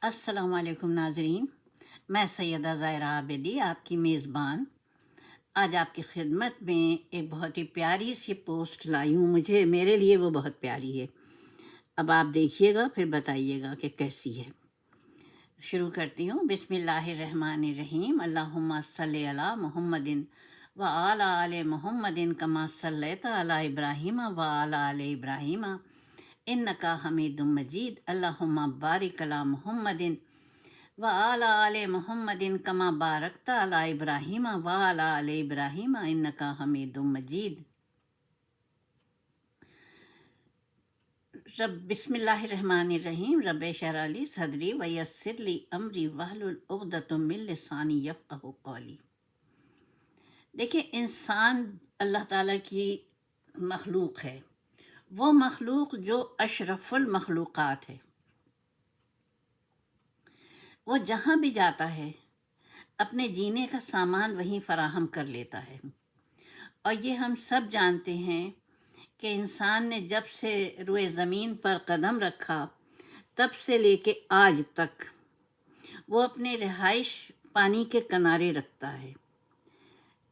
السلام علیکم ناظرین، میں سیدہ ظاہرہ عابدی آپ کی میزبان۔ آج آپ کی خدمت میں ایک بہت ہی پیاری سی پوسٹ لائی ہوں۔ مجھے، میرے لیے وہ بہت پیاری ہے۔ اب آپ دیکھیے گا، پھر بتائیے گا کہ کیسی ہے۔ شروع کرتی ہوں۔ بسم اللہ الرحمن الرحیم۔ اللہم صلی علی محمد و آل آل محمد کما صلیت علی ابراہیم و آل آل ابراہیم۔ انکا حمید مجید اللہم بارک علی محمد و آل آل محمد کما بارکت علی ابراہیم و آل آل ابراہیم انکا حمید مجید رب، بسم اللہ الرحمن الرحیم. رب شرح لی صدری ویسر لی امری وحلل عقدۃ من لسانی یفقہ قولی. دیکھیں انسان اللہ تعالیٰ کی مخلوق ہے. وہ مخلوق جو اشرف المخلوقات ہے۔ وہ جہاں بھی جاتا ہے، اپنے جینے کا سامان وہیں فراہم کر لیتا ہے۔ اور یہ ہم سب جانتے ہیں کہ انسان نے جب سے روئے زمین پر قدم رکھا، تب سے لے کے آج تک وہ اپنے رہائش پانی کے کنارے رکھتا ہے۔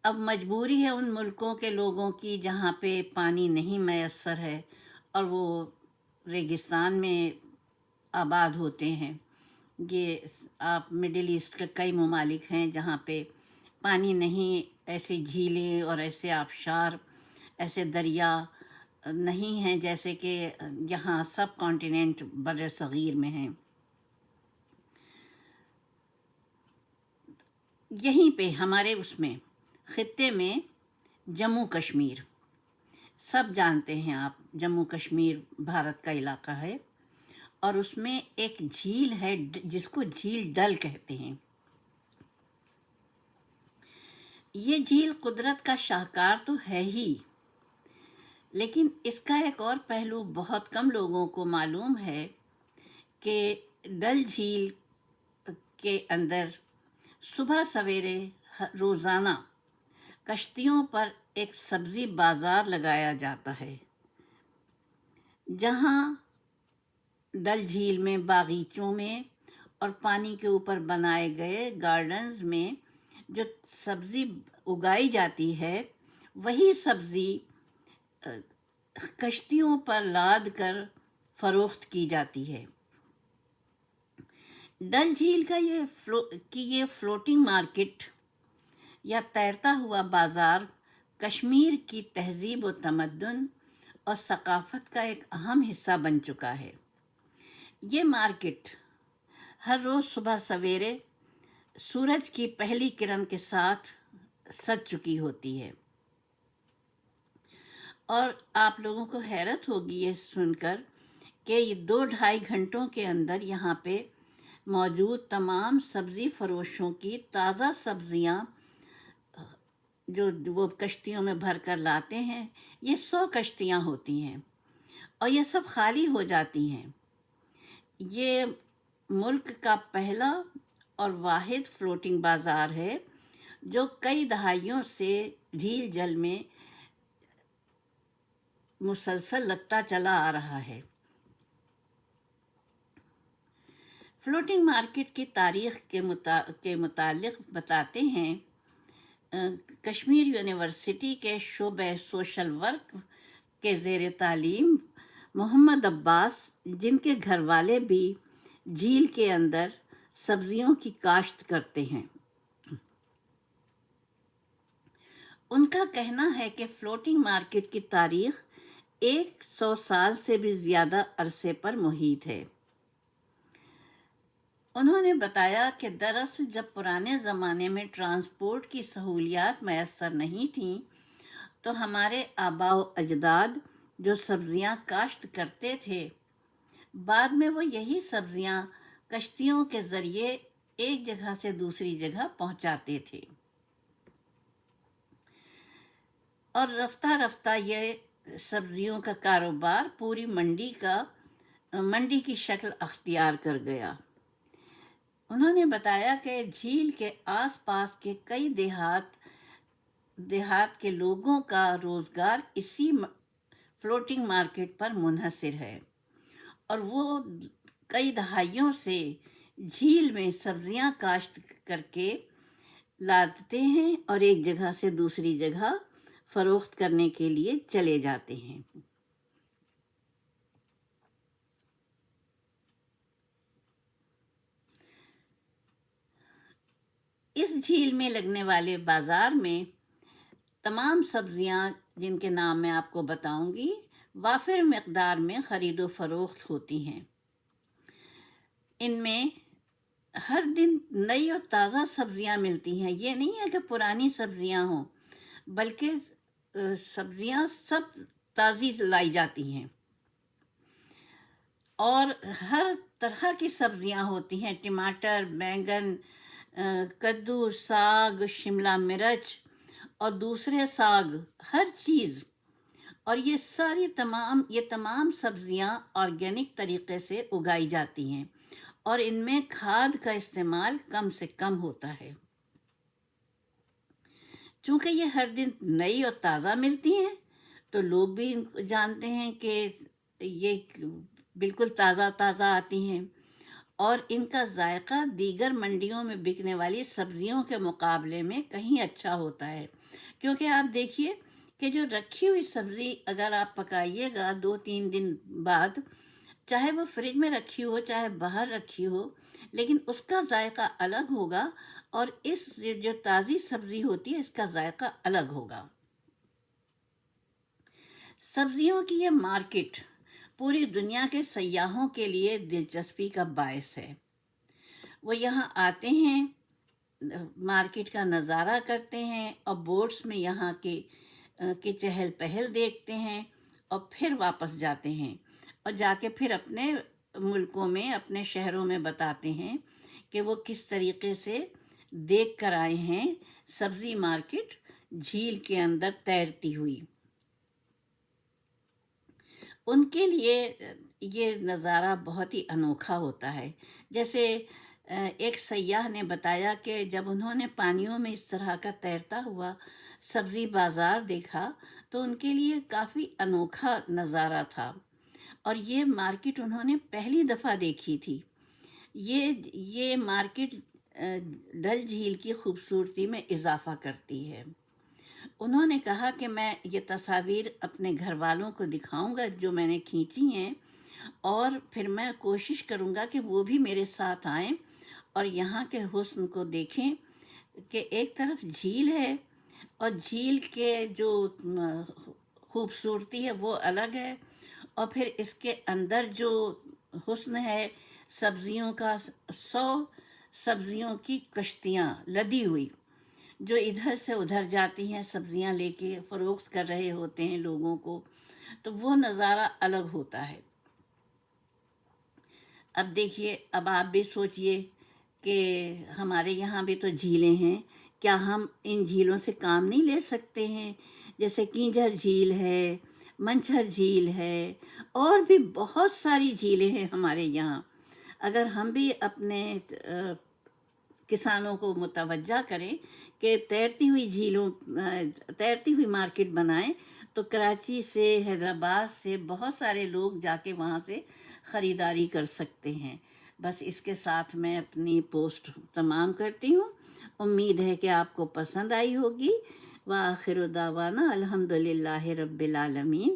اب مجبوری ہے ان ملکوں کے لوگوں کی جہاں پہ پانی نہیں میسر ہے اور وہ ریگستان میں آباد ہوتے ہیں۔ یہ آپ مڈل ایسٹ کے کئی ممالک ہیں جہاں پہ پانی نہیں، ایسے جھیلیں اور ایسے آبشار، ایسے دریا نہیں ہیں جیسے کہ یہاں سب کانٹیننٹ بر صغیر میں ہیں۔ یہیں پہ، ہمارے اس میں خطے میں جموں کشمیر۔ سب جانتے ہیں آپ، جموں کشمیر بھارت کا علاقہ ہے۔ اور اس میں ایک جھیل ہے، جس کو جھیل ڈل کہتے ہیں۔ یہ جھیل قدرت کا شاہکار تو ہے ہی۔ لیکن اس کا ایک اور پہلو بہت کم لوگوں کو معلوم ہے کہ ڈل جھیل کے اندر صبح سویرے روزانہ کشتیوں پر ایک سبزی بازار لگایا جاتا ہے، جہاں ڈل جھیل میں باغیچوں میں اور پانی کے اوپر بنائے گئے گارڈنز میں جو سبزی اگائی جاتی ہے، وہی سبزی کشتیوں پر لاد کر فروخت کی جاتی ہے۔ ڈل جھیل کا یہ فلو، کی یہ فلوٹنگ مارکیٹ یا تیرتا ہوا بازار کشمیر کی تہذیب و تمدن اور ثقافت کا ایک اہم حصہ بن چکا ہے۔ یہ مارکیٹ ہر روز صبح سویرے سورج کی پہلی کرن کے ساتھ سج چکی ہوتی ہے۔ اور آپ لوگوں کو حیرت ہوگی یہ سن کر کہ یہ دو ڈھائی گھنٹوں کے اندر یہاں پہ موجود تمام سبزی فروشوں کی تازہ سبزیاں جو وہ کشتیوں میں بھر کر لاتے ہیں، یہ سو کشتیاں ہوتی ہیں اور یہ سب خالی ہو جاتی ہیں۔ یہ ملک کا پہلا اور واحد فلوٹنگ بازار ہے، جو کئی دہائیوں سے ڈھیل جل میں مسلسل لگتا چلا آ رہا ہے۔ فلوٹنگ مارکیٹ کی تاریخ کے متعلق بتاتے ہیں۔ کشمیر یونیورسٹی کے شعبہ سوشل ورک کے زیر تعلیم محمد عباس، جن کے گھر والے بھی جھیل کے اندر سبزیوں کی کاشت کرتے ہیں۔ ان کا کہنا ہے کہ فلوٹنگ مارکیٹ کی تاریخ ایک سو سال سے بھی زیادہ عرصے پر محیط ہے۔ انہوں نے بتایا کہ دراصل جب پرانے زمانے میں ٹرانسپورٹ کی سہولیات میسر نہیں تھیں، تو ہمارے آبا و اجداد جو سبزیاں کاشت کرتے تھے، بعد میں وہ یہی سبزیاں کشتیوں کے ذریعے ایک جگہ سے دوسری جگہ پہنچاتے تھے۔ اور رفتہ رفتہ یہ سبزیوں کا کاروبار پوری منڈی کا، منڈی کی شکل اختیار کر گیا۔ انہوں نے بتایا کہ جھیل کے آس پاس کے کئی دیہات دیہات کے لوگوں کا روزگار اسی فلوٹنگ مارکیٹ پر منحصر ہے۔ اور وہ کئی دہائیوں سے جھیل میں سبزیاں کاشت کر کے لاتے ہیں اور ایک جگہ سے دوسری جگہ فروخت کرنے کے لیے چلے جاتے ہیں۔ اس جھیل میں لگنے والے بازار میں تمام سبزیاں جن کے نام میں آپ کو بتاؤں گی، وافر مقدار میں خرید و فروخت ہوتی ہیں۔ ان میں ہر دن نئی اور تازہ سبزیاں ملتی ہیں۔ یہ نہیں ہے کہ پرانی سبزیاں ہوں، بلکہ سبزیاں سب تازی لائی جاتی ہیں۔ اور ہر طرح کی سبزیاں ہوتی ہیں، ٹماٹر، بینگن کدو، ساگ، شملہ مرچ اور دوسرے ساگ، ہر چیز۔ اور یہ ساری تمام، یہ تمام سبزیاں آرگینک طریقے سے اگائی جاتی ہیں اور ان میں کھاد کا استعمال کم سے کم ہوتا ہے۔ چونکہ یہ ہر دن نئی اور تازہ ملتی ہیں، تو لوگ بھی جانتے ہیں کہ یہ بالکل تازہ تازہ آتی ہیں۔ اور ان کا ذائقہ دیگر منڈیوں میں بکنے والی سبزیوں کے مقابلے میں کہیں اچھا ہوتا ہے۔ کیونکہ آپ دیکھیے کہ جو رکھی ہوئی سبزی اگر آپ پکائیے گا دو تین دن بعد، چاہے وہ فریج میں رکھی ہو، چاہے باہر رکھی ہو، لیکن اس کا ذائقہ الگ ہوگا اور اس جو تازی سبزی ہوتی ہے، اس کا ذائقہ الگ ہوگا۔ سبزیوں کی یہ مارکیٹ پوری دنیا کے سیاحوں کے لیے دلچسپی کا باعث ہے۔ وہ یہاں آتے ہیں، مارکیٹ کا نظارہ کرتے ہیں اور بورڈس میں یہاں کے کی چہل پہل دیکھتے ہیں اور پھر واپس جاتے ہیں۔ اور جا کے پھر اپنے ملکوں میں، اپنے شہروں میں بتاتے ہیں کہ وہ کس طریقے سے دیکھ کر آئے ہیں۔ سبزی مارکیٹ جھیل کے اندر تیرتی ہوئی۔ ان کے لیے یہ نظارہ بہت ہی انوکھا ہوتا ہے جیسے ایک سیاح نے بتایا کہ جب انہوں نے پانیوں میں اس طرح کا تیرتا ہوا سبزی بازار دیکھا تو ان کے لیے کافی انوکھا نظارہ تھا اور یہ مارکیٹ انہوں نے پہلی دفعہ دیکھی تھی یہ یہ مارکیٹ ڈل جھیل کی خوبصورتی میں اضافہ کرتی ہے انہوں نے کہا کہ میں یہ تصاویر اپنے گھر والوں کو دکھاؤں گا جو میں نے کھینچی ہیں اور پھر میں کوشش کروں گا کہ وہ بھی میرے ساتھ آئیں اور یہاں کے حسن کو دیکھیں کہ ایک طرف جھیل ہے اور جھیل کے جو خوبصورتی ہے وہ الگ ہے اور پھر اس کے اندر جو حسن ہے، سبزیوں کا سو سبزیوں کی کشتیاں لدی ہوئی۔ جو ادھر سے ادھر جاتی ہیں، سبزیاں لے کے فروخت کر رہے ہوتے ہیں لوگوں کو، تو وہ نظارہ الگ ہوتا ہے۔ اب دیکھیے، اب آپ بھی سوچئے کہ ہمارے یہاں بھی تو جھیلیں ہیں۔ کیا ہم ان جھیلوں سے کام نہیں لے سکتے ہیں؟ جیسے کینجھر جھیل ہے، منچھر جھیل ہے، اور بھی بہت ساری جھیلیں ہیں ہمارے یہاں۔ اگر ہم بھی اپنے کسانوں کو متوجہ کریں کہ تیرتی ہوئی جھیلوں، تیرتی ہوئی مارکیٹ بنائیں تو کراچی سے، حیدرآباد سے بہت سارے لوگ جا کے وہاں سے خریداری کر سکتے ہیں۔ بس اس کے ساتھ میں اپنی پوسٹ تمام کرتی ہوں۔ امید ہے کہ آپ کو پسند آئی ہوگی۔ وآخر دعوانا الحمد للہ رب العالمین۔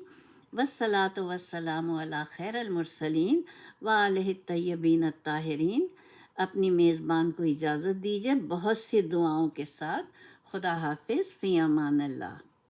وسلاۃ وسلام علی خیر المرسلین و علیہ طیبین الطاہرین۔ اپنی میزبان کو اجازت دیجیے بہت سی دعاؤں کے ساتھ۔ خدا حافظ، فی امان اللہ۔